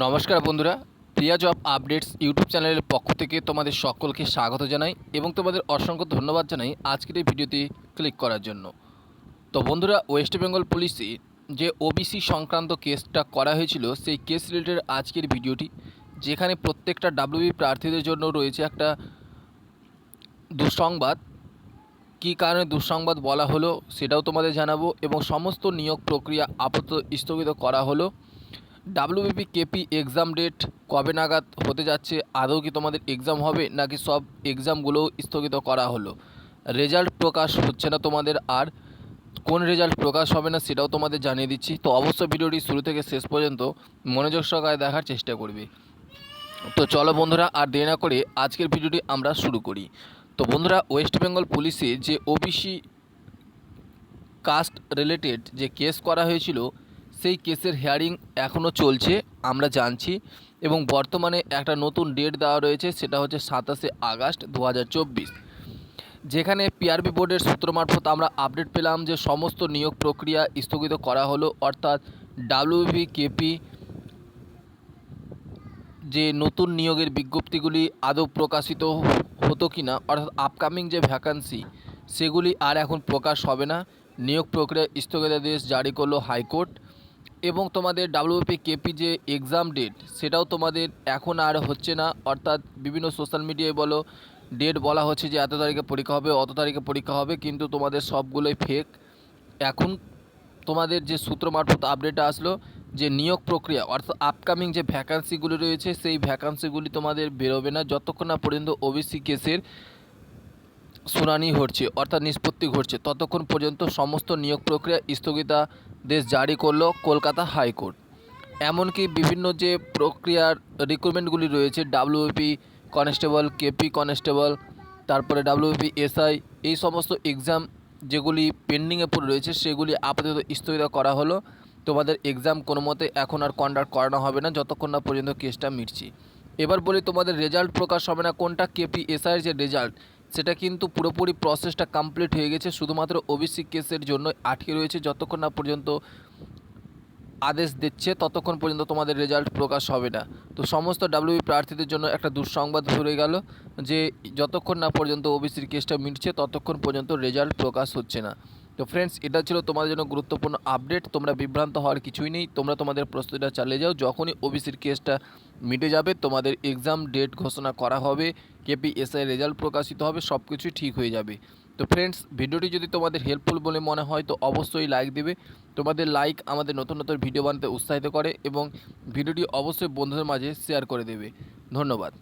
নমস্কার বন্ধুরা, প্রিয়া job updates YouTube চ্যানেলের পক্ষ থেকে তোমাদের সকলকে স্বাগত জানাই এবং তোমাদের অসংখ্য ধন্যবাদ জানাই আজকের এই ভিডিওতে ক্লিক করার জন্য। তো বন্ধুরা ওয়েস্ট বেঙ্গল পুলিশে যে ওবিসি সংক্রান্ত কেসটা করা হয়েছিল, সেই কেস রিলেটেড আজকের ভিডিওটি, যেখানে প্রত্যেকটা ডাব্লিউবি প্রার্থীদের জন্য রয়েছে একটা দুঃসংবাদ। কী কারণে দুঃসংবাদ বলা হলো, সেটাও তোমাদের জানাব এবং সমস্ত নিয়োগ প্রক্রিয়া আপাতত স্থগিত করা হলো। ডাব্লিউবিপি কেপি এক্সাম ডেট কবে নাগাদ হতে যাচ্ছে? আদৌ কি তোমাদের এক্সাম হবে? নাকি সব এক্সামগুলোও স্থগিত করা হলো? রেজাল্ট প্রকাশ হচ্ছে না তোমাদের, আর কোন রেজাল্ট প্রকাশ হবে না সেটাও তোমাদের জানিয়ে দিচ্ছি। তো অবশ্যই ভিডিওটি শুরু থেকে শেষ পর্যন্ত মনোযোগ সহকারে দেখার চেষ্টা করবে। তো চলো বন্ধুরা, আর দেরি না করে আজকের ভিডিওটি আমরা শুরু করি। তো বন্ধুরা ওয়েস্ট বেঙ্গল পুলিশে যে ওবিসি কাস্ট রিলেটেড যে কেস করা হয়েছিল সেই কেসের হিয়ারিং এখনও চলছে, আমরা জানছি। এবং বর্তমানে একটা নতুন ডেট দেওয়া রয়েছে, সেটা হচ্ছে সাতাশে আগস্ট দু হাজার চব্বিশ। যেখানে পিআরবি বোর্ডের সূত্র মারফত আমরা আপডেট পেলাম যে সমস্ত নিয়োগ প্রক্রিয়া স্থগিত করা হলো, অর্থাৎ ডাব্লিউবি কেপি যে নতুন নিয়োগের বিজ্ঞপ্তিগুলি আদৌ প্রকাশিত হতো কি না অর্থাৎ আপকামিং যে ভ্যাকান্সি সেগুলি আর এখন প্রকাশ হবে না। নিয়োগ প্রক্রিয়া স্থগিতাদেশ জারি করল হাইকোর্ট। এবং তোমাদের ডাব্লিউপি কেপি যে এক্সাম ডেট সেটাও তোমাদের এখন আর হচ্ছে না। অর্থাৎ বিভিন্ন সোশ্যাল মিডিয়ায় বলো ডেট বলা হচ্ছে যে এত তারিখে পরীক্ষা হবে, অত তারিখে পরীক্ষা হবে, কিন্তু তোমাদের সবগুলোই ফেক এখন তোমাদের যে সূত্র মারফত আপডেট আসলো, যে নিয়োগ প্রক্রিয়া, অর্থাৎ আপকামিং যে ভ্যাকান্সিগুলি রয়েছে, সেই ভ্যাকান্সিগুলি তোমাদের বেরোবে না, যতক্ষণ না পর্যন্ত ওবিসি কেসের শুনানি ঘটছে অর্থাৎ নিষ্পত্তি ঘটছে, ততক্ষণ পর্যন্ত সমস্ত নিয়োগ প্রক্রিয়া স্থগিতাদেশ জারি করল কলকাতা হাইকোর্ট। এমনকি বিভিন্ন যে প্রক্রিয়ার রিক্রুটমেন্টগুলি রয়েছে ডাব্লিউপি কনস্টেবল কেপি কনস্টেবল তারপরে ডাব্লিউপি এসআই এই সমস্ত এক্সাম যেগুলি পেন্ডিংয়ে পড়ে রয়েছে, সেগুলি আপাতত স্থগিত করা হলো। তোমাদের এক্সাম কোনো মতে এখন আর কন্ডাক্ট করানো হবে না, যতক্ষণ না পর্যন্ত কেসটা মিটছি। এবার বলি তোমাদের রেজাল্ট প্রকাশ হবে না, কোনটা কেপি এসআইয়ের যে রেজাল্ট সেটা কিন্তু পুরোপুরি প্রসেসটা কমপ্লিট হয়ে গেছে। শুধুমাত্র ওবিসি কেসের জন্য আটকে রয়েছে। যতক্ষণ না পর্যন্ত আদেশ দিচ্ছে, ততক্ষণ পর্যন্ত তোমাদের রেজাল্ট প্রকাশ হবে না। তো সমস্ত ডাব্লিউবি প্রার্থীদের জন্য একটা দুঃসংবাদ হয়ে গেল যে, যতক্ষণ না পর্যন্ত ওবিসির কেসটা মিটছে, ততক্ষণ পর্যন্ত রেজাল্ট প্রকাশ হচ্ছে না। তো ফ্রেন্ডস এটা ছিল তোমাদের জন্য গুরুত্বপূর্ণ আপডেট তোমরা বিভ্রান্ত হওয়ার কিছুই নেই। তোমরা তোমাদের প্রস্তুতিটা চালিয়ে যাও। যখনই ওবিসির কেসটা মিটে যাবে, তোমাদের এক্সাম ডেট ঘোষণা করা হবে। কেপি এসআই রেজাল্ট প্রকাশিত হবে সব কিছুই ঠিক হয়ে যাবে। তো ফ্রেন্ডস ভিডিওটি যদি তোমাদের হেল্পফুল বলে মনে হয়, তো অবশ্যই লাইক দেবে। তোমাদের লাইক আমাদের নতুন নতুন ভিডিও বানাতে উৎসাহিত করে এবং ভিডিওটি অবশ্যই বন্ধুদের মাঝে শেয়ার করে দেবে। ধন্যবাদ।